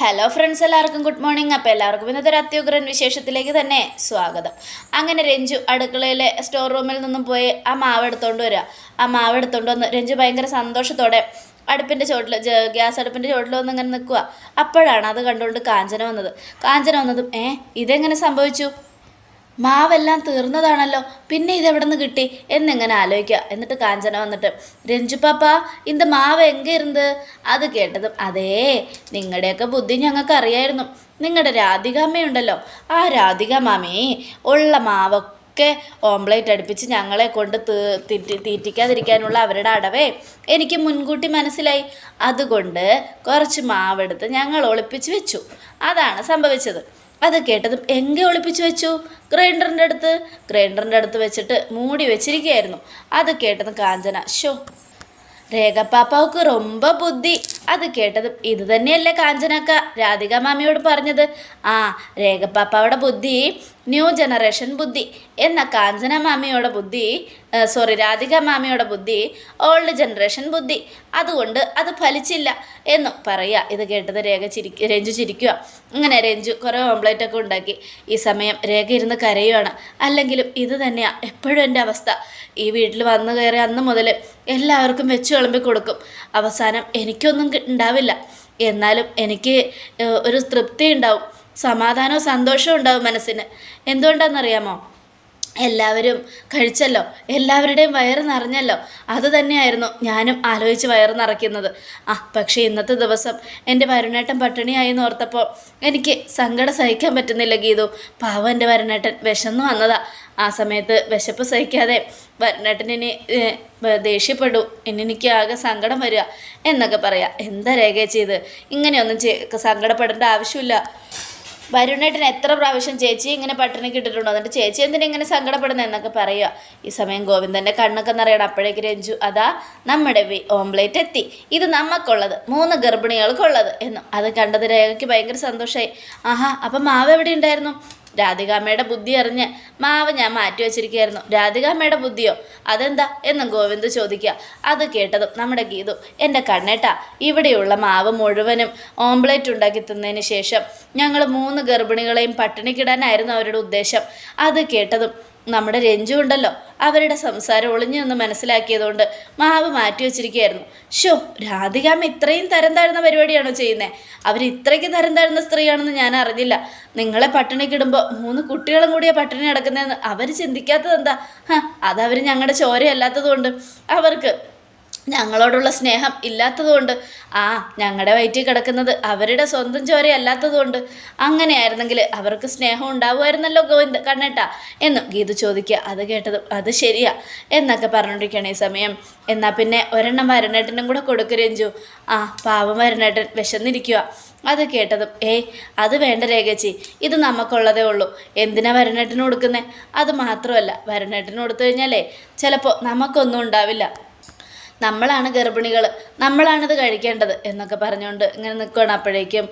Hello friends എല്ലാവർക്കും good morning അപ്പോൾ എല്ലാവർക്കും ഇന്നത്തെ ഒരു അത്യുഗ്രൻ വിശേഷത്തിലേക്ക് തന്നെ സ്വാഗതം. അങ്ങനെ രഞ്ജു അടുക്കളയിലെ സ്റ്റോർ റൂമിൽ നിന്നും പോയി ആ മാവ് എടുത്തുകൊണ്ട് വരിക ആ മാവ് എടുത്തുകൊണ്ട് വന്ന് രഞ്ജു ഭയങ്കര സന്തോഷത്തോടെ അടുപ്പിന്റെ ചോട്ടിൽ ഗ്യാസ് അടുപ്പിന്റെ ചോട്ടിൽ വന്ന് ഇങ്ങനെ നിൽക്കുക അപ്പോഴാണ് അത് കണ്ടുകൊണ്ട് കാഞ്ചന വന്നത്. കാഞ്ചന വന്നതും ഏ ഇതെങ്ങനെ സംഭവിച്ചു? മാവെല്ലാം തീർന്നതാണല്ലോ. പിന്നെ ഇതെവിടുന്ന് കിട്ടി? എന്നിങ്ങനെ ആലോചിക്കുക എന്നിട്ട് കാഞ്ചന വന്നിട്ട് രഞ്ജു പാപ്പ ഇത് മാവ് എങ്കെ ഇരുന്ന്? അത് കേട്ടതും അതേ നിങ്ങളുടെയൊക്കെ ബുദ്ധി ഞങ്ങൾക്ക് അറിയായിരുന്നു. നിങ്ങളുടെ രാധികാമ്മയുണ്ടല്ലോ ആ രാധിക മാമേ ഉള്ള മാവൊക്കെ ഒക്കെ ഓംപ്ലേറ്റ് അടുപ്പിച്ച് ഞങ്ങളെ കൊണ്ട് തീറ്റി തീറ്റിക്കാതിരിക്കാനുള്ള അവരുടെ അടവേ എനിക്ക് മുൻകൂട്ടി മനസ്സിലായി. അതുകൊണ്ട് കുറച്ച് മാവെടുത്ത് ഞങ്ങൾ ഒളിപ്പിച്ച് വെച്ചു. അതാണ് സംഭവിച്ചത്. അത് കേട്ടതും എങ്കെ ഒളിപ്പിച്ചു വെച്ചു. ഗ്രൈൻഡറിന്റെ അടുത്ത് ഗ്രൈൻഡറിന്റെ അടുത്ത് വെച്ചിട്ട് മൂടി വെച്ചിരിക്കുകയായിരുന്നു. അത് കേട്ടതും കാഞ്ചന ഷോ രേഖപ്പാപ്പാവുക്ക് രൊമ്പ ബുദ്ധി. അത് കേട്ടതും ഇത് തന്നെയല്ലേ കാഞ്ചനക്ക. രാധിക മാമിയോട് പറഞ്ഞത്. ആ രേഖപ്പാപ്പാവുടെ ബുദ്ധി ന്യൂ ജനറേഷൻ ബുദ്ധി എന്ന കാഞ്ചന മാമിയുടെ ബുദ്ധി സോറി രാധിക മാമിയുടെ ബുദ്ധി ഓൾഡ് ജനറേഷൻ ബുദ്ധി. അതുകൊണ്ട് അത് ഫലിച്ചില്ല എന്ന് പറയുക. ഇത് കേട്ടത് രേഖ ചിരി രഞ്ജു ചിരിക്കുക അങ്ങനെ രഞ്ജു കുറേ ഓംപ്ലേറ്റ് ഒക്കെ ഉണ്ടാക്കി. ഈ സമയം രേഖ ഇരുന്ന് കരയുവാണ്. അല്ലെങ്കിലും ഇത് തന്നെയാണ് എപ്പോഴും എന്റെ അവസ്ഥ. ഈ വീട്ടിൽ വന്നു കയറി അന്ന് മുതൽ എല്ലാവർക്കും വെച്ച് വിളമ്പി കൊടുക്കും. അവസാനം എനിക്കൊന്നും ഉണ്ടാവില്ല. എന്നാലും എനിക്ക് ഒരു തൃപ്തി ഉണ്ടാവും. സമാധാനവും സന്തോഷവും ഉണ്ടാവും മനസ്സിന്. എന്തുകൊണ്ടാണെന്നറിയാമോ? എല്ലാവരും കഴിച്ചല്ലോ. എല്ലാവരുടെയും വയറ് നിറഞ്ഞല്ലോ. അത് തന്നെയായിരുന്നു ഞാനും ആലോചിച്ച് വയറ് നിറയ്ക്കുന്നത്. ആ പക്ഷേ ഇന്നത്തെ ദിവസം എന്റെ വരുണേട്ടൻ പട്ടിണിയായി ഓർത്തപ്പോൾ എനിക്ക് സങ്കടം സഹിക്കാൻ പറ്റുന്നില്ല ഗീതു. പാവം എന്റെ വരുണേട്ടൻ വിശന്നു വന്നതാ. ആ സമയത്ത് വിശപ്പ് സഹിക്കാതെ വരുണേട്ടനിനി ദേഷ്യപ്പെടൂ ഇനി എനിക്ക് ആകെ സങ്കടം വരിക എന്നൊക്കെ പറയാം. എന്താ രേഖ ചെയ്ത് ഇങ്ങനെയൊന്നും സങ്കടപ്പെടേണ്ട ആവശ്യമില്ല. വരുണേട്ടൻ എത്ര പ്രാവശ്യം ചേച്ചി ഇങ്ങനെ പട്ടിണിക്ക് ഇട്ടിട്ടുണ്ടോ എന്നിട്ട് ചേച്ചി എന്തിനാ ഇങ്ങനെ സങ്കടപ്പെടുന്നത് എന്നൊക്കെ പറയുക ഈ സമയം ഗോവിന്ദന്റെ കണ്ണൊക്കെ നിറയണം. അപ്പോഴേക്ക് രഞ്ജു അതാ നമ്മുടെ ഓംപ്ലേറ്റ് എത്തി. ഇത് നമുക്കുള്ളത് മൂന്ന് ഗർഭിണികൾക്കുള്ളത്. എന്നും. അത് കണ്ടത് രേഖയ്ക്ക് ഭയങ്കര സന്തോഷമായി ആഹാ അപ്പം മാവ് എവിടെ ഉണ്ടായിരുന്നു? രാധികാമ്മയുടെ ബുദ്ധി അറിഞ്ഞ് മാവ് ഞാൻ മാറ്റി വെച്ചിരിക്കുകയായിരുന്നു. രാധികാമ്മയുടെ ബുദ്ധിയോ? അതെന്താ? എന്നും ഗോവിന്ദ് ചോദിക്കുക. അത് കേട്ടതും നമ്മുടെ ഗീതു എന്റെ കണ്ണേട്ട ഇവിടെയുള്ള മാവ് മുഴുവനും ഓംപ്ലേറ്റ് ഉണ്ടാക്കി തിന്നതിന് ശേഷം ഞങ്ങൾ മൂന്ന് ഗർഭിണികളെയും പട്ടിണിക്കിടാനായിരുന്നു അവരുടെ ഉദ്ദേശം. അത് കേട്ടതും നമ്മുടെ രഞ്ജുണ്ടല്ലോ അവരുടെ സംസാരം ഒളിഞ്ഞു നിന്ന് മനസ്സിലാക്കിയതുകൊണ്ട് മാവ് മാറ്റി വെച്ചിരിക്കുകയായിരുന്നു. ഷോ രാധികാമ്മ ഇത്രയും തരം താഴ്ന്ന പരിപാടിയാണോ ചെയ്യുന്നത് അവർ ഇത്രയ്ക്ക് തരം താഴ്ന്ന സ്ത്രീയാണെന്ന് ഞാൻ അറിഞ്ഞില്ല. നിങ്ങളെ പട്ടിണിക്കിടുമ്പോൾ മൂന്ന് കുട്ടികളും കൂടിയാ പട്ടിണി കിടക്കുന്നതെന്ന് അവർ ചിന്തിക്കാത്തത് എന്താ അതവർ ഞങ്ങളുടെ ചോരയല്ലാത്തതുകൊണ്ട് അവർക്ക് ഞങ്ങളോടുള്ള സ്നേഹം ഇല്ലാത്തതുകൊണ്ട്. ആ ഞങ്ങളുടെ വയറ്റിൽ കിടക്കുന്നത് അവരുടെ സ്വന്തം ചോരയല്ലാത്തതുകൊണ്ട് അങ്ങനെയായിരുന്നെങ്കിൽ അവർക്ക് സ്നേഹം ഉണ്ടാവുമായിരുന്നല്ലോ ഗോവിന്ദ കണ്ണേട്ട എന്ന് ഗീതു ചോദിക്കുക. അത് കേട്ടത് അത് ശരിയാ എന്നൊക്കെ പറഞ്ഞുകൊണ്ടിരിക്കുകയാണ് ഈ സമയം. എന്നാൽ പിന്നെ ഒരെണ്ണം വരണേട്ടനും കൂടെ കൊടുക്ക് രഞ്ജു. ആ പാവം വരണേട്ടൻ വിശന്നിരിക്കുക. അത് കേട്ടതും ഏയ് അത് വേണ്ട രേഖച്ചി ഇത് നമുക്കുള്ളതേ ഉള്ളൂ. എന്തിനാ വരണേട്ടന് കൊടുക്കുന്നത് അത് മാത്രമല്ല വരണേട്ടന് കൊടുത്തു കഴിഞ്ഞാലേ ചിലപ്പോൾ നമുക്കൊന്നും ഉണ്ടാവില്ല. നമ്മളാണ് ഗർഭിണികൾ നമ്മളാണിത് കഴിക്കേണ്ടത് എന്നൊക്കെ പറഞ്ഞുകൊണ്ട് ഇങ്ങനെ നിൽക്കുകയാണ് അപ്പോഴേക്കും.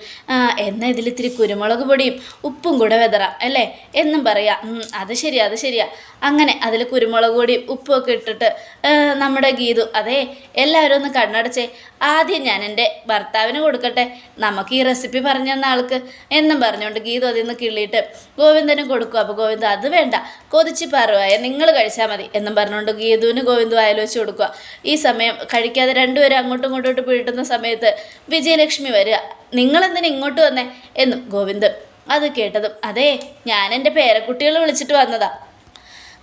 എന്നാൽ ഇത്തിരി കുരുമുളക് പൊടിയും ഉപ്പും കൂടെ വിതറാം അല്ലേ? എന്നും പറയാം അത് ശരിയാ അത് ശരിയാ. അങ്ങനെ അതിൽ കുരുമുളക് പൊടിയും ഉപ്പും ഒക്കെ ഇട്ടിട്ട് നമ്മുടെ ഗീതു അതെ എല്ലാവരും ഒന്ന് കണ്ണടച്ചേ ആദ്യം ഞാൻ എന്റെ ഭർത്താവിന് കൊടുക്കട്ടെ നമുക്ക് ഈ റെസിപ്പി പറഞ്ഞു തന്ന ആൾക്ക് എന്നും പറഞ്ഞുകൊണ്ട് ഗീതു അതിൽ നിന്ന് കിള്ളിയിട്ട് ഗോവിന്ദനും കൊടുക്കും അപ്പോൾ ഗോവിന്ദ അത് വേണ്ട കൊതിച്ച് പറവായ നിങ്ങൾ കഴിച്ചാൽ മതി എന്നും പറഞ്ഞുകൊണ്ട് ഗീതുവിന് ഗോവിന്ദു വെച്ച് കൊടുക്കുക. ഈ സമയം കഴിക്കാതെ രണ്ടുപേരും അങ്ങോട്ടും ഇങ്ങോട്ടോട്ട് വീട്ടുന്ന സമയത്ത് വിജയലക്ഷ്മി വരിക. നിങ്ങളെന്തിനാ ഇങ്ങോട്ട് വന്നേ? എന്നും ഗോവിന്ദ് അത് കേട്ടതും അതെ ഞാൻ എന്റെ പേരക്കുട്ടികളെ വിളിച്ചിട്ട് വന്നതാ.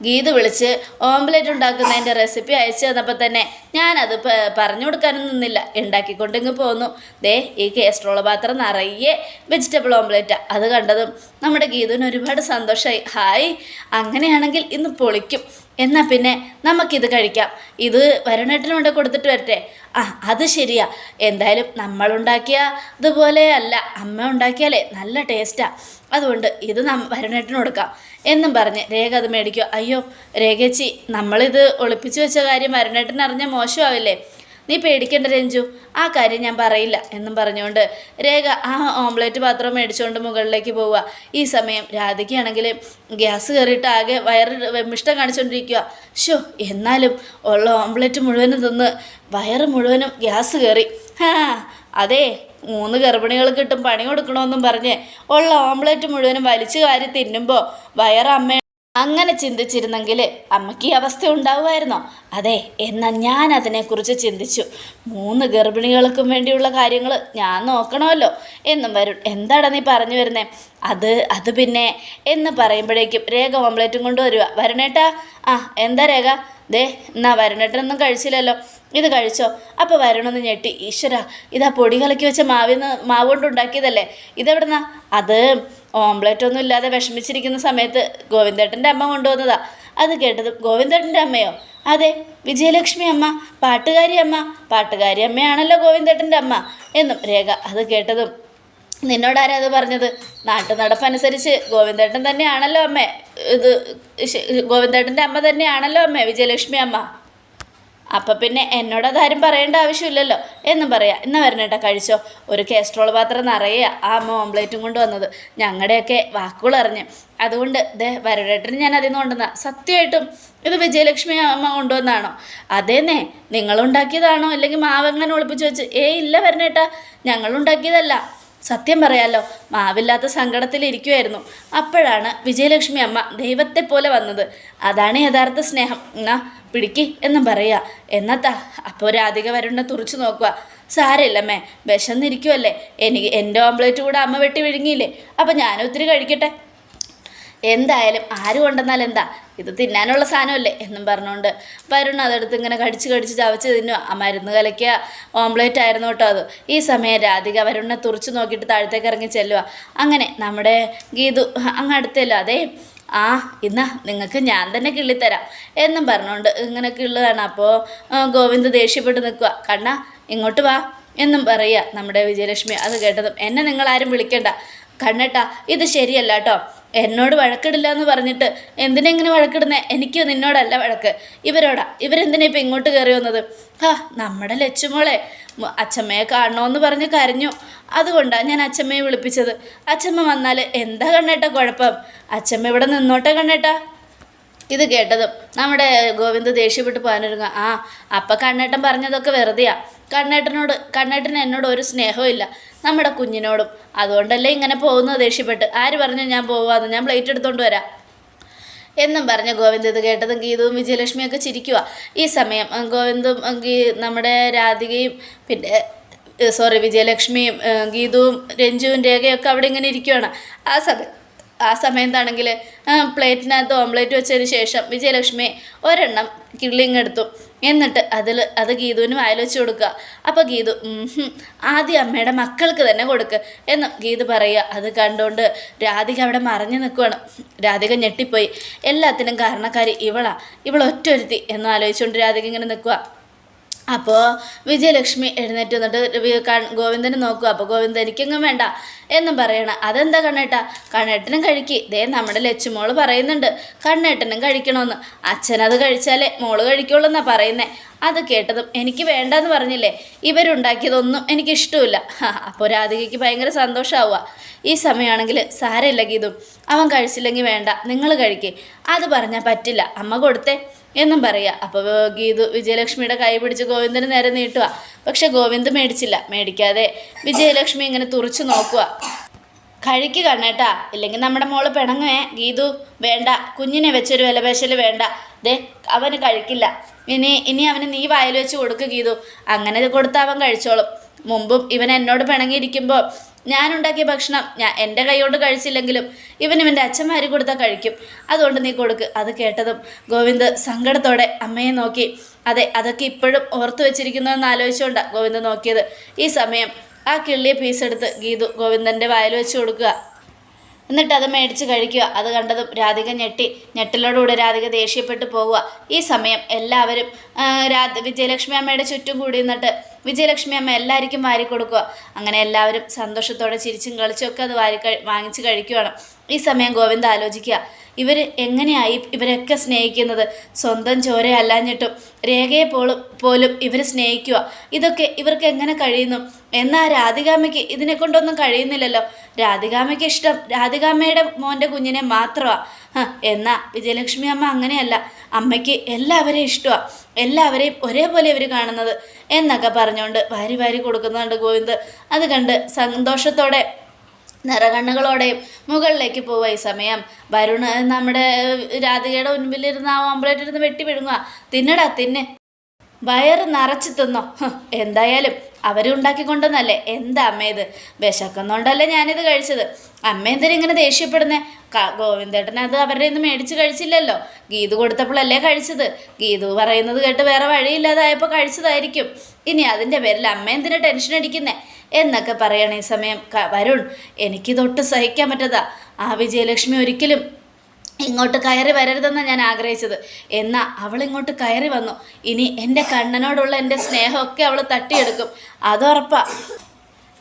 ഗീത് വിളിച്ച് ഓംലെറ്റ് ഉണ്ടാക്കുന്നതിന്റെ റെസിപ്പി അയച്ചു തന്നപ്പോൾ തന്നെ ഞാനത് പറഞ്ഞു കൊടുക്കാനൊന്നും നിന്നില്ല. ഉണ്ടാക്കിക്കൊണ്ടിങ്ങ് പോന്നു. ദേ ഈ കേസ്ട്രോള പാത്രം നിറയെ വെജിറ്റബിൾ ഓംലെറ്റ് അത് കണ്ടതും നമ്മുടെ ഗീതുവിന് ഒരുപാട് സന്തോഷമായി ഹായ് അങ്ങനെയാണെങ്കിൽ ഇന്ന് പൊളിക്കും. എന്നാൽ പിന്നെ നമുക്കിത് കഴിക്കാം. ഇത് വരുണേട്ടനുകൊണ്ട് കൊടുത്തിട്ട് വരട്ടെ. ആ അത് ശരിയാ. എന്തായാലും നമ്മളുണ്ടാക്കിയ ഇതുപോലെ അല്ല. അമ്മ ഉണ്ടാക്കിയാലേ നല്ല ടേസ്റ്റാ. അതുകൊണ്ട് ഇത് നം ഭരണേട്ടന് കൊടുക്കാം. എന്നും പറഞ്ഞ് രേഖ അത് മേടിക്കുക. അയ്യോ രേഖച്ചി നമ്മളിത് ഒളിപ്പിച്ചു വെച്ച കാര്യം ഭരണേട്ടൻ അറിഞ്ഞാൽ മോശമാവില്ലേ? നീ പേടിക്കേണ്ട രഞ്ജു ആ കാര്യം ഞാൻ പറയില്ല എന്നും പറഞ്ഞുകൊണ്ട് രേഖ ആ ഓംലേറ്റ് പാത്രം മേടിച്ചുകൊണ്ട് മുകളിലേക്ക് പോവുക. ഈ സമയം രാധികയാണെങ്കിൽ ഗ്യാസ് കയറിയിട്ട് ആകെ വയറ് വെമ്മിഷ്ടം കാണിച്ചുകൊണ്ടിരിക്കുക ഷോ എന്നാലും ഉള്ള ഓംലേറ്റ് മുഴുവനും തിന്ന് വയറ് മുഴുവനും ഗ്യാസ് കയറി. ഹാ അതെ മൂന്ന് ഗർഭിണികൾ കിട്ടും പണി കൊടുക്കണമെന്നും പറഞ്ഞ് ഉള്ള ഓംലെറ്റ് മുഴുവനും വലിച്ചു കാരി തിന്നുമ്പോൾ വയറമ്മ അങ്ങനെ ചിന്തിച്ചിരുന്നെങ്കിൽ അമ്മയ്ക്ക് ഈ അവസ്ഥ ഉണ്ടാവുമായിരുന്നോ? അതെ എന്നാൽ ഞാൻ അതിനെക്കുറിച്ച് ചിന്തിച്ചു. മൂന്ന് ഗർഭിണികൾക്കും വേണ്ടിയുള്ള കാര്യങ്ങൾ ഞാൻ നോക്കണമല്ലോ. എന്നും വരു. എന്താടാ നീ പറഞ്ഞു വരുന്നേ? അത് അത് പിന്നെ എന്ന് പറയുമ്പോഴേക്കും രേഖ ഓംലേറ്റും കൊണ്ടുവരിക വരണേട്ടാ? ആ എന്താ രേഖ? ദേ എന്നാ വരുണേട്ടനൊന്നും കഴിച്ചില്ലല്ലോ. ഇത് കഴിച്ചോ? അപ്പോൾ വരണമെന്ന് ഞെട്ടി. ഈശ്വര ഇതാ പൊടി കലക്കി വെച്ച മാവിന്ന് മാവ് കൊണ്ടുണ്ടാക്കിയതല്ലേ ഇതെവിടുന്നാ? അത് ഓംലെറ്റ് ഒന്നും ഇല്ലാതെ വിഷമിച്ചിരിക്കുന്ന സമയത്ത് ഗോവിന്ദേട്ടന്റെ അമ്മ കൊണ്ടുവന്നതാ. അത് കേട്ടത് ഗോവിന്ദേട്ടന്റെ അമ്മയോ? അതെ വിജയലക്ഷ്മി അമ്മ പാട്ടുകാരി അമ്മ പാട്ടുകാരി അമ്മയാണല്ലോ ഗോവിന്ദേട്ടന്റെ അമ്മ എന്നും രേഖ അത് കേട്ടതും. നിന്നോടാരാ അത് പറഞ്ഞത്? നാട്ടു നടപ്പനുസരിച്ച് ഗോവിന്ദേട്ടൻ തന്നെയാണല്ലോ അമ്മേ. ഇത് ഗോവിന്ദേട്ടന്റെ അമ്മ തന്നെയാണല്ലോ അമ്മേ വിജയലക്ഷ്മി അമ്മ. അപ്പം പിന്നെ എന്നോട് അതാരും പറയേണ്ട ആവശ്യമില്ലല്ലോ. എന്നും പറയാം. എന്നാ വരണേട്ടാ കഴിച്ചോ. ഒരു കേസ്ട്രോൾ പാത്രം നിറയെ ആ അമ്മ ഓംപ്ലേറ്റും കൊണ്ട് വന്നത്. ഞങ്ങളുടെയൊക്കെ വാക്കുകൾ അറിഞ്ഞ്. അതുകൊണ്ട് ദേ വരടേട്ടന് ഞാൻ അതിൽ നിന്ന് കൊണ്ടുവന്ന. സത്യമായിട്ടും ഇത് വിജയലക്ഷ്മി അമ്മ കൊണ്ടുവന്നാണോ? അതേന്നേ നിങ്ങളുണ്ടാക്കിയതാണോ? അല്ലെങ്കിൽ മാവെങ്ങനെ ഒളിപ്പിച്ച് വെച്ച്? ഏ ഇല്ല വരണേട്ടാ ഞങ്ങളുണ്ടാക്കിയതല്ല. സത്യം പറയാലോ മാവില്ലാത്ത സങ്കടത്തിലിരിക്കുമായിരുന്നു അപ്പോഴാണ് വിജയലക്ഷ്മി അമ്മ ദൈവത്തെ പോലെ വന്നത്. അതാണ് യഥാർത്ഥ സ്നേഹം. എന്നാ പിടിക്ക് എന്നും പറയുക എന്നത്താ അപ്പോൾ രാധിക വരണ്ട തുറച്ചു നോക്കുക സാരമില്ലമ്മേ വിശന്നിരിക്കുമല്ലേ എനിക്ക് എന്റെ ഓംപ്ലേറ്റ് കൂടെ അമ്മ വെട്ടി വിഴുങ്ങിയില്ലേ. അപ്പം ഞാനും ഒത്തിരി കഴിക്കട്ടെ. എന്തായാലും ആര് കൊണ്ടെന്നാൽ എന്താ? ഇത് തിന്നാനുള്ള സാധനമല്ലേ എന്നും പറഞ്ഞുകൊണ്ട് വരുൺ അതെടുത്ത് ഇങ്ങനെ കടിച്ച് കടിച്ച് ചവച്ച് തിന്നുക ആ മരുന്ന് കലക്കിയ ഓംപ്ലേറ്റ് ആയിരുന്നു കേട്ടോ അത്. ഈ സമയം രാധിക വരുണിനെ തുറച്ചു നോക്കിയിട്ട് താഴത്തേക്ക് ഇറങ്ങി ചെല്ലുക അങ്ങനെ നമ്മുടെ ഗീതു അങ്ങ് അടുത്തല്ലോ? അതേ ആ ഇന്ന നിങ്ങൾക്ക് ഞാൻ തന്നെ കിള്ളിത്തരാം എന്നും പറഞ്ഞുകൊണ്ട് ഇങ്ങനെ കിള്ളുകയാണ്. അപ്പോൾ ഗോവിന്ദ് ദേഷ്യപ്പെട്ട് നിൽക്കുക കണ്ണ ഇങ്ങോട്ട് വാ എന്നും പറയുക നമ്മുടെ വിജയലക്ഷ്മി. അത് കേട്ടതും എന്നെ നിങ്ങളാരും വിളിക്കണ്ട. കണ്ണട്ടാ ഇത് ശരിയല്ല കേട്ടോ എന്നോട് വഴക്കിടില്ല എന്ന് പറഞ്ഞിട്ട് എന്തിനെങ്ങനെ വഴക്കിടുന്നേ? എനിക്ക് നിന്നോടല്ല വഴക്ക്. ഇവരോടാ? ഇവരെന്തിനാ ഇപ്പം ഇങ്ങോട്ട് കയറി വന്നത്? ആ നമ്മുടെ ലച്ചുമോളെ അച്ഛമ്മയെ കാണണമെന്ന് പറഞ്ഞ് കരഞ്ഞു. അതുകൊണ്ടാണ് ഞാൻ അച്ഛമ്മയെ വിളിപ്പിച്ചത്. അച്ഛമ്മ വന്നാൽ എന്താ കണ്ണേട്ടാ കുഴപ്പം? അച്ഛമ്മ ഇവിടെ നിന്നോട്ടെ കണ്ണേട്ടാ. ഇത് കേട്ടതും. നമ്മുടെ ഗോവിന്ദ് ദേഷ്യപ്പെട്ട് പോകാനൊരുങ്ങ ആ അപ്പം കണ്ണേട്ടൻ പറഞ്ഞതൊക്കെ വെറുതെയാ. കണ്ണേട്ടനോട് കണ്ണേട്ടന് എന്നോട് ഒരു സ്നേഹവും ഇല്ല. നമ്മുടെ കുഞ്ഞിനോടും. അതുകൊണ്ടല്ലേ ഇങ്ങനെ പോകുന്നത് ദേഷ്യപ്പെട്ട്. ആര് പറഞ്ഞു ഞാൻ പോവാന്ന്? ഞാൻ പ്ലേറ്റ് എടുത്തോണ്ട് വരാം. എന്നും പറഞ്ഞ ഗോവിന്ദ് ഇത് കേട്ടതും ഗീതവും വിജയലക്ഷ്മിയൊക്കെ ചിരിക്കുക ഈ സമയം ഗോവിന്ദും ഗീ നമ്മുടെ രാധികയും പിന്നെ സോറി വിജയലക്ഷ്മിയും ഗീതവും രഞ്ജുവും രേഖയൊക്കെ അവിടെ ഇങ്ങനെ ഇരിക്കുകയാണ് ആ സമയം ആ സമയത്താണെങ്കിൽ പ്ലേറ്റിനകത്ത് ഓംലേറ്റ് വെച്ചതിന് ശേഷം വിജയലക്ഷ്മി ഒരെണ്ണം കിള്ളിങ് എടുത്തു. എന്നിട്ട് അതിൽ അത് ഗീതുവിന് വായിൽ വെച്ച് കൊടുക്കുക. അപ്പോൾ ഗീതു "ഉം ഹും, ആദ്യം അമ്മയുടെ മക്കൾക്ക് തന്നെ കൊടുക്കുക എന്ന് ഗീതു പറയുക. അത് കണ്ടുകൊണ്ട് രാധിക അവിടെ മറഞ്ഞു നിൽക്കുകയാണ് രാധിക ഞെട്ടിപ്പോയി. എല്ലാത്തിനും കാരണക്കാരി ഇവളാ. ഇവൾ ഒറ്റൊരുത്തി എന്ന് ആലോചിച്ചുകൊണ്ട് രാധിക ഇങ്ങനെ നിൽക്കുക അപ്പോൾ വിജയലക്ഷ്മി എഴുന്നേറ്റ് വന്നിട്ട് ഗോവിന്ദനെ നോക്കുക അപ്പോൾ ഗോവിന്ദൻ എനിക്കെങ്ങും വേണ്ട. എന്നും പറയണം അതെന്താ കണ്ണേട്ട? കണ്ണേട്ടനും കഴിക്ക്. ദേ നമ്മുടെ ലച്ചുമോൾ പറയുന്നുണ്ട്. കണ്ണേട്ടനും കഴിക്കണമെന്ന് അച്ഛനത് കഴിച്ചാലേ മോൾ കഴിക്കുള്ളൂ എന്നാണ് പറയുന്നേ. അത് കേട്ടതും എനിക്ക് വേണ്ടെന്ന് പറഞ്ഞില്ലേ? ഇവരുണ്ടാക്കിയതൊന്നും എനിക്കിഷ്ടമില്ല അപ്പോൾ രാധികയ്ക്ക് ഭയങ്കര സന്തോഷമാവുക ഈ സമയമാണെങ്കിൽ സാരമില്ല ഗീതു. അവൻ കഴിച്ചില്ലെങ്കിൽ വേണ്ട. നിങ്ങൾ കഴിക്കേ. അത് പറഞ്ഞാൽ പറ്റില്ല. അമ്മ കൊടുത്തേ എന്നും പറയുക അപ്പോൾ ഗീതു വിജയലക്ഷ്മിയുടെ കൈ പിടിച്ച് ഗോവിന്ദന് നേരെ നീട്ടുക പക്ഷെ ഗോവിന്ദ് മേടിച്ചില്ല. മേടിക്കാതെ വിജയലക്ഷ്മി ഇങ്ങനെ തുറച്ചു നോക്കുക കഴിക്ക് കണ്ണേട്ടാ. ഇല്ലെങ്കിൽ നമ്മുടെ മോൾ പെണങ്ങേ ഗീതു വേണ്ട. കുഞ്ഞിനെ വെച്ചൊരു വിലപേശൽ വേണ്ട. ദേ അവന് കഴിക്കില്ല. ഇനി ഇനി അവന് നീ വായിൽ വെച്ച് കൊടുക്കുക ഗീതു. അങ്ങനെ കൊടുത്താൽ അവൻ കഴിച്ചോളും. മുമ്പും ഇവൻ എന്നോട് പിണങ്ങിയിരിക്കുമ്പോൾ ഞാനുണ്ടാക്കിയ ഭക്ഷണം ഞാൻ എന്റെ കൈ കൊണ്ട് കഴിച്ചില്ലെങ്കിലും ഇവൻ ഇവന്റെ അച്ഛന്മാർ കൊടുത്താൽ കഴിക്കും. അതുകൊണ്ട് നീ കൊടുക്ക്. അത് കേട്ടതും ഗോവിന്ദ് സങ്കടത്തോടെ അമ്മയെ നോക്കി. അതെ അതൊക്കെ ഇപ്പോഴും ഓർത്തു വെച്ചിരിക്കുന്നതെന്ന് ആലോചിച്ചുകൊണ്ടാണ് ഗോവിന്ദ് നോക്കിയത്. ഈ സമയം ആ കിള്ളിയ പീസ് എടുത്ത് ഗീതു ഗോവിന്ദന്റെ വായിൽ വെച്ച് കൊടുക്കുക. എന്നിട്ട് അത് മേടിച്ച് കഴിക്കുക. അത് കണ്ടതും രാധിക ഞെട്ടി. ഞെട്ടലോടുകൂടെ രാധിക ദേഷ്യപ്പെട്ട് പോവുക. ഈ സമയം എല്ലാവരും രാ വിജയലക്ഷ്മി അമ്മയുടെ ചുറ്റും കൂടി നിന്നിട്ട് വിജയലക്ഷ്മി അമ്മ എല്ലാവർക്കും വാരി കൊടുക്കുക അങ്ങനെ എല്ലാവരും സന്തോഷത്തോടെ ചിരിച്ചും കളിച്ചും ഒക്കെ അത് വാരി വാങ്ങിച്ച് കഴിക്കുകയാണ് ഈ സമയം ഗോവിന്ദ് ആലോചിക്കുക. ഇവർ എങ്ങനെയായി ഇവരൊക്കെ സ്നേഹിക്കുന്നത്? സ്വന്തം ചോര അല്ലാഞ്ഞിട്ടും രേഖയെ പോലും പോലും ഇവർ സ്നേഹിക്കുക. ഇതൊക്കെ ഇവർക്ക് എങ്ങനെ കഴിയുന്നു? എന്നാൽ രാധികാമയ്ക്ക് ഇതിനെ കൊണ്ടൊന്നും കഴിയുന്നില്ലല്ലോ. രാധികാമയ്ക്ക് ഇഷ്ടം രാധികാമയുടെ മോന്റെ കുഞ്ഞിനെ മാത്രമാണ് എന്നാൽ വിജയലക്ഷ്മി അമ്മ അങ്ങനെയല്ല. അമ്മയ്ക്ക് എല്ലാവരെയും ഇഷ്ടമാണ് എല്ലാവരെയും ഒരേപോലെ ഇവർ കാണുന്നത് എന്നൊക്കെ പറഞ്ഞുകൊണ്ട് വാരി വാരി കൊടുക്കുന്നുണ്ട് ഗോവിന്ദ്. അത് കണ്ട് സന്തോഷത്തോടെ നിറകണ്ണുകളോടെയും മുകളിലേക്ക് പോവുക ഈ സമയം. വരുണ് നമ്മുടെ രാധികയുടെ മുൻപിലിരുന്ന് ആ ഓംപ്ലേറ്റ് ഇരുന്ന് വെട്ടി വിഴുങ്ങുക തിന്നടാ തിന്ന്. വയറ് നിറച്ച് തിന്നോ. എന്തായാലും അവരുണ്ടാക്കിക്കൊണ്ടെന്നല്ലേ എന്താ അമ്മ ഇത്? വിശക്കുന്നുണ്ടല്ലേ ഞാനിത് കഴിച്ചത്. അമ്മ എന്തിനാ ഇങ്ങനെ ദേഷ്യപ്പെടുന്നേ? ഗോവിന്ദേട്ടൻ അത് അവരുടെ ഇന്ന് മേടിച്ച് കഴിച്ചില്ലല്ലോ. ഗീതു കൊടുത്തപ്പോഴല്ലേ കഴിച്ചത്. ഗീതു പറയുന്നത് കേട്ട് വേറെ വഴിയില്ലാതായപ്പോൾ കഴിച്ചതായിരിക്കും. ഇനി അതിന്റെ പേരിൽ അമ്മ എന്തിനാ ടെൻഷൻ അടിക്കുന്നേ? എന്നൊക്കെ പറയണ ഈ സമയം വരുൺ എനിക്കിതൊട്ട് സഹിക്കാൻ പറ്റതാ. ആ വിജയലക്ഷ്മി ഒരിക്കലും ഇങ്ങോട്ട് കയറി വരരുതെന്നാണ് ഞാൻ ആഗ്രഹിച്ചത്. എന്നാൽ അവൾ ഇങ്ങോട്ട് കയറി വന്നു. ഇനി എന്റെ കണ്ണനോടുള്ള എന്റെ സ്നേഹമൊക്കെ അവൾ തട്ടിയെടുക്കും. അതുറപ്പാ.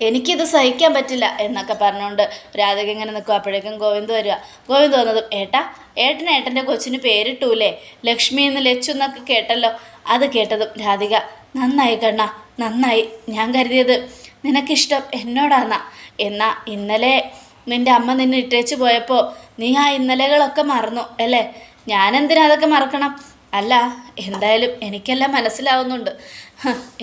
എനിക്കിത് സഹിക്കാൻ പറ്റില്ല എന്നൊക്കെ പറഞ്ഞുകൊണ്ട് രാധക ഇങ്ങനെ നിൽക്കും അപ്പോഴേക്കും ഗോവിന്ദ് വരിക ഗോവിന്ദ് വന്നതും ഏട്ടാ ഏട്ടൻ ഏട്ടന്റെ കൊച്ചിന് പേരിട്ടൂലേ? ലക്ഷ്മി എന്ന് ലച്ചു എന്നൊക്കെ കേട്ടല്ലോ? അത് കേട്ടതും രാധിക നന്നായി കണ്ണ നന്നായി. ഞാൻ കരുതിയത് നിനക്കിഷ്ടം എന്നോടാന്നാ. എന്നാൽ ഇന്നലെ നിന്റെ അമ്മ നിന്നെ ഇട്ടേച്ചു പോയപ്പോൾ നീ ആ ഇന്നലകളൊക്കെ മറന്നു അല്ലേ? ഞാനെന്തിനാ അതൊക്കെ മറക്കണം? അല്ല എന്തായാലും എനിക്കെല്ലാം മനസ്സിലാവുന്നുണ്ട്.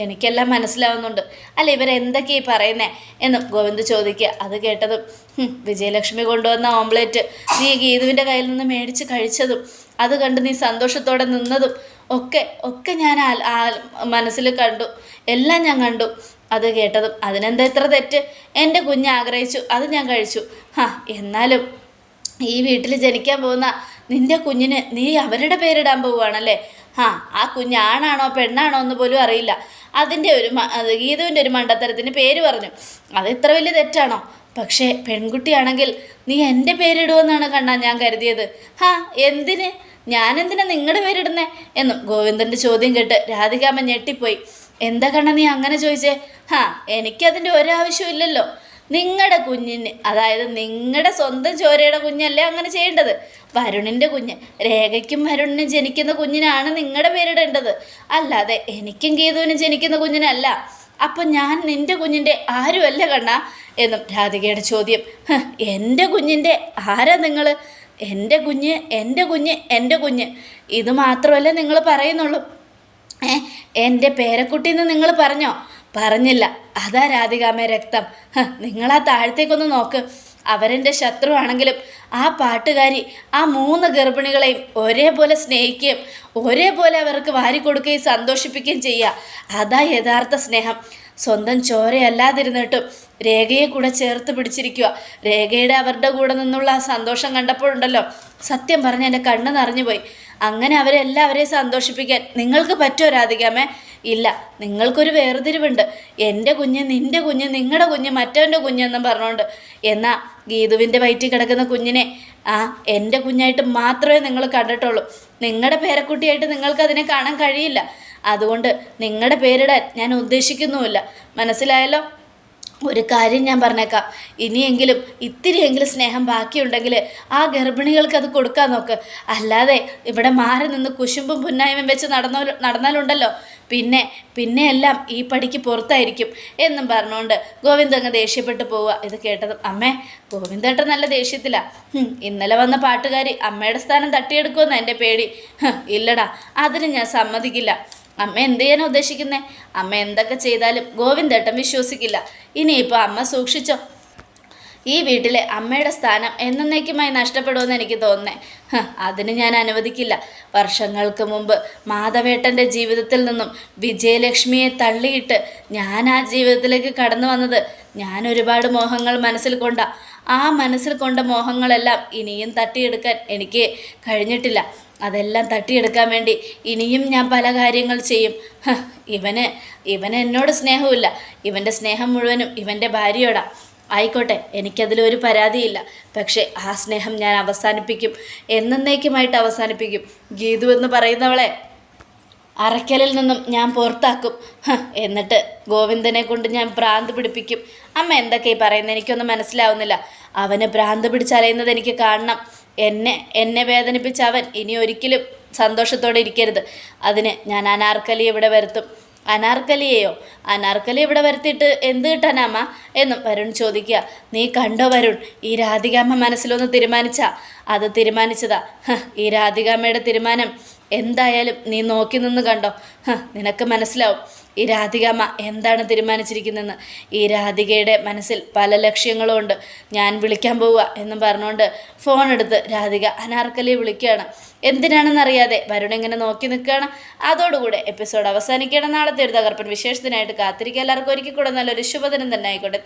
എനിക്കെല്ലാം മനസ്സിലാവുന്നുണ്ട്. അല്ല ഇവരെന്തൊക്കെ ഈ പറയുന്നേ എന്നും ഗോവിന്ദ് ചോദിക്കുക. അത് കേട്ടതും വിജയലക്ഷ്മി കൊണ്ടുവന്ന ഓംപ്ലേറ്റ് നീ ഗീതുവിന്റെ കയ്യിൽ നിന്ന് മേടിച്ച് കഴിച്ചതും അത് കണ്ട് നീ സന്തോഷത്തോടെ നിന്നതും ഒക്കെ ഒക്കെ ഞാൻ മനസ്സിൽ കണ്ടു. എല്ലാം ഞാൻ കണ്ടു. അത് കേട്ടതും അതിനെന്താ ഇത്ര തെറ്റ്? എന്റെ കുഞ്ഞ് ആഗ്രഹിച്ചു അത് ഞാൻ കഴിച്ചു. ഹാ എന്നാലും ഈ വീട്ടിൽ ജനിക്കാൻ പോകുന്ന നിന്റെ കുഞ്ഞിന് നീ അവരുടെ പേരിടാൻ പോവുകയാണല്ലേ? ആ ആ കുഞ്ഞ് ആണാണോ പെണ്ണാണോ എന്ന് പോലും അറിയില്ല. അതിന്റെ ഒരു ഗീതുവിന്റെ ഒരു മണ്ടത്തരത്തിന് പേര് പറഞ്ഞു. അത് ഇത്ര വലിയ തെറ്റാണോ? പക്ഷേ പെൺകുട്ടിയാണെങ്കിൽ നീ എന്റെ പേരിടുമെന്നാണ് കണ്ണാ ഞാൻ കരുതിയത്. ഹാ എന്തിന്? ഞാനെന്തിനാ നിങ്ങളുടെ പേരിടുന്നേ? എന്നും ഗോവിന്ദന്റെ ചോദ്യം കേട്ട് രാധികാമ്മ ഞെട്ടിപ്പോയി. എന്താ കണ്ണ നീ അങ്ങനെ ചോദിച്ചേ? ഹാ എനിക്കതിന്റെ ഒരാവശ്യവും ഇല്ലല്ലോ. നിങ്ങളുടെ കുഞ്ഞിന് അതായത് നിങ്ങളുടെ സ്വന്തം ചോരയുടെ കുഞ്ഞല്ലേ അങ്ങനെ ചെയ്യേണ്ടത്? വരുണിന്റെ കുഞ്ഞ് രേഖയ്ക്കും വരുണിനും ജനിക്കുന്ന കുഞ്ഞിനാണ് നിങ്ങളുടെ പേരിടേണ്ടത്. അല്ലാതെ എനിക്കും ഗീതുവിനും ജനിക്കുന്ന കുഞ്ഞിനല്ല. അപ്പം ഞാൻ നിന്റെ കുഞ്ഞിന്റെ ആരുമല്ല കണ്ണ? എന്നും രാധികയുടെ ചോദ്യം "ഹ്, എന്റെ കുഞ്ഞിന്റെ ആരാ നിങ്ങൾ എന്റെ കുഞ്ഞ് എന്റെ കുഞ്ഞ് എന്റെ കുഞ്ഞ്. ഇത് മാത്രമല്ലേ നിങ്ങൾ പറയുന്നുള്ളൂ. ഏ എന്റെ പേരക്കുട്ടിന്ന് നിങ്ങൾ പറഞ്ഞോ? പറഞ്ഞില്ല. അതാ രാധികാമേ രക്തം. നിങ്ങളാ താഴത്തേക്കൊന്ന് നോക്ക്. അവരെന്റെ ശത്രുവാണെങ്കിലും ആ പാട്ടുകാരി ആ മൂന്ന് ഗർഭിണികളെയും ഒരേപോലെ സ്നേഹിക്കുകയും ഒരേപോലെ അവർക്ക് വാരിക്കൊടുക്കുകയും സന്തോഷിപ്പിക്കുകയും ചെയ്യുക. അതാ യഥാർത്ഥ സ്നേഹം. സ്വന്തം ചോരയല്ലാതിരുന്നിട്ടും രേഖയെ കൂടെ ചേർത്ത് പിടിച്ചിരിക്കുക. രേഖയുടെ അവരുടെ കൂടെ നിന്നുള്ള ആ സന്തോഷം കണ്ടപ്പോഴുണ്ടല്ലോ. സത്യം പറഞ്ഞ് എന്റെ കണ്ണ് നിറഞ്ഞുപോയി അങ്ങനെ അവരെല്ലാവരെയും സന്തോഷിപ്പിക്കാൻ നിങ്ങൾക്ക് പറ്റുമോ രാധികാമേ? ഇല്ല നിങ്ങൾക്കൊരു വേർതിരിവുണ്ട്. എന്റെ കുഞ്ഞ് നിന്റെ കുഞ്ഞ് നിങ്ങളുടെ കുഞ്ഞ് മറ്റവന്റെ കുഞ്ഞെന്നും പറഞ്ഞുകൊണ്ട്. എന്നാൽ ഗീതുവിന്റെ വയറ്റിൽ കിടക്കുന്ന കുഞ്ഞിനെ ആ എന്റെ കുഞ്ഞായിട്ട് മാത്രമേ നിങ്ങൾ കണ്ടിട്ടുള്ളൂ. നിങ്ങളുടെ പേരക്കുട്ടിയായിട്ട് നിങ്ങൾക്ക് അതിനെ കാണാൻ കഴിയില്ല. അതുകൊണ്ട് നിങ്ങളുടെ പേരിടാൻ ഞാൻ ഉദ്ദേശിക്കുന്നുമില്ല. മനസ്സിലായല്ലോ? ഒരു കാര്യം ഞാൻ പറഞ്ഞേക്കാം. ഇനിയെങ്കിലും ഇത്തിരിയെങ്കിലും സ്നേഹം ബാക്കിയുണ്ടെങ്കിൽ ആ ഗർഭിണികൾക്ക് അത് കൊടുക്കാൻ നോക്ക്. അല്ലാതെ ഇവിടെ മാറി നിന്ന് കുശുമ്പും പുന്നായ്മയും വെച്ച് നടന്നോ നടന്നാലുണ്ടല്ലോ. പിന്നെ പിന്നെ എല്ലാം ഈ പടിക്ക് പുറത്തായിരിക്കും എന്നും പറഞ്ഞുകൊണ്ട് ഗോവിന്ദ് അങ്ങ് ദേഷ്യപ്പെട്ട് പോവുക. ഇത് കേട്ടത് അമ്മേ ഗോവിന്ദേട്ടൻ നല്ല ദേഷ്യത്തിലാണ് ഇന്നലെ വന്ന പാട്ടുകാരി അമ്മയുടെ സ്ഥാനം തട്ടിയെടുക്കുമെന്ന് എന്റെ പേടി. ഇല്ലടാ അതിന് ഞാൻ സമ്മതിക്കില്ല. അമ്മ എന്ത് ചെയ്യാനാ ഉദ്ദേശിക്കുന്നേ? അമ്മ എന്തൊക്കെ ചെയ്താലും ഗോവിന്ദേട്ടൻ വിശ്വസിക്കില്ല. ഇനിയിപ്പോൾ അമ്മ സൂക്ഷിച്ചോ? ഈ വീട്ടിലെ അമ്മയുടെ സ്ഥാനം എന്നേക്കുമായി നഷ്ടപ്പെടുമെന്ന് എനിക്ക് തോന്നുന്നേ. അതിന് ഞാൻ അനുവദിക്കില്ല. വർഷങ്ങൾക്ക് മുമ്പ് മാധവേട്ടന്റെ ജീവിതത്തിൽ നിന്നും വിജയലക്ഷ്മിയെ തള്ളിയിട്ട് ഞാൻ ആ ജീവിതത്തിലേക്ക് കടന്നു വന്നത് ഞാൻ ഒരുപാട് മോഹങ്ങൾ മനസ്സിൽ കൊണ്ട. ആ മനസ്സിൽ കൊണ്ട മോഹങ്ങളെല്ലാം ഇനിയും തട്ടിയെടുക്കാൻ എനിക്ക് കഴിഞ്ഞിട്ടില്ല. അതെല്ലാം തട്ടിയെടുക്കാൻ വേണ്ടി ഇനിയും ഞാൻ പല കാര്യങ്ങൾ ചെയ്യും. ഇവന് ഇവന് എന്നോട് സ്നേഹമില്ല ഇവന്റെ സ്നേഹം മുഴുവനും ഇവന്റെ ഭാര്യയോടാ. ആയിക്കോട്ടെ എനിക്കതിലൊരു പരാതിയില്ല. പക്ഷേ ആ സ്നേഹം ഞാൻ അവസാനിപ്പിക്കും. എന്നേക്കുമായിട്ട് അവസാനിപ്പിക്കും. ഗീതു എന്ന് പറയുന്നവളെ. അറയ്ക്കലിൽ നിന്നും ഞാൻ പുറത്താക്കും. എന്നിട്ട് ഗോവിന്ദനെ കൊണ്ട് ഞാൻ ഭ്രാന്ത് പിടിപ്പിക്കും. അമ്മ എന്തൊക്കെ ഈ പറയുന്നത് എനിക്കൊന്നും മനസ്സിലാവുന്നില്ല. അവന് ഭ്രാന്ത് പിടിച്ചലയുന്നത് എനിക്ക് കാണണം. എന്നെ എന്നെ വേദനിപ്പിച്ച അവൻ ഇനി ഒരിക്കലും സന്തോഷത്തോടെ ഇരിക്കരുത്. അതിന് ഞാൻ അനാർക്കലി ഇവിടെ വരുത്തും. അനാർക്കലിയെയോ? അനാർക്കലി ഇവിടെ വരുത്തിയിട്ട് എന്ത് കിട്ടാനാമ്മ എന്നും വരുൺ ചോദിക്കുക. നീ കണ്ടോ വരുൺ? ഈ രാധികാമ്മ മനസ്സിലൊന്ന് തീരുമാനിച്ചാ. അത് തീരുമാനിച്ചതാ. ഈ രാധികാമ്മയുടെ തീരുമാനം. എന്തായാലും നീ നോക്കി നിന്ന് കണ്ടോ? നിനക്ക് മനസ്സിലാവും. ഈ രാധികമ്മ എന്താണ് തീരുമാനിച്ചിരിക്കുന്നതെന്ന്? ഈ രാധികയുടെ മനസ്സിൽ പല ലക്ഷ്യങ്ങളും ഉണ്ട്. ഞാൻ വിളിക്കാൻ പോവുക എന്നും പറഞ്ഞുകൊണ്ട് ഫോൺ എടുത്ത് രാധിക അനാർക്കലിയെ വിളിക്കുകയാണ്. എന്തിനാണെന്നറിയാതെ വരുൺ ഇങ്ങനെ നോക്കി നിൽക്കുകയാണ്. അതോടുകൂടെ എപ്പിസോഡ് അവസാനിക്കുകയാണ്. നാളത്തെ ഒരു തകർപ്പൻ വിശേഷത്തിനായിട്ട് കാത്തിരിക്കുക. എല്ലാവർക്കും ഒരിക്കൽ കൂടെ നല്ലൊരു ശുഭദിനം തന്നെ ആയിക്കോട്ടെ.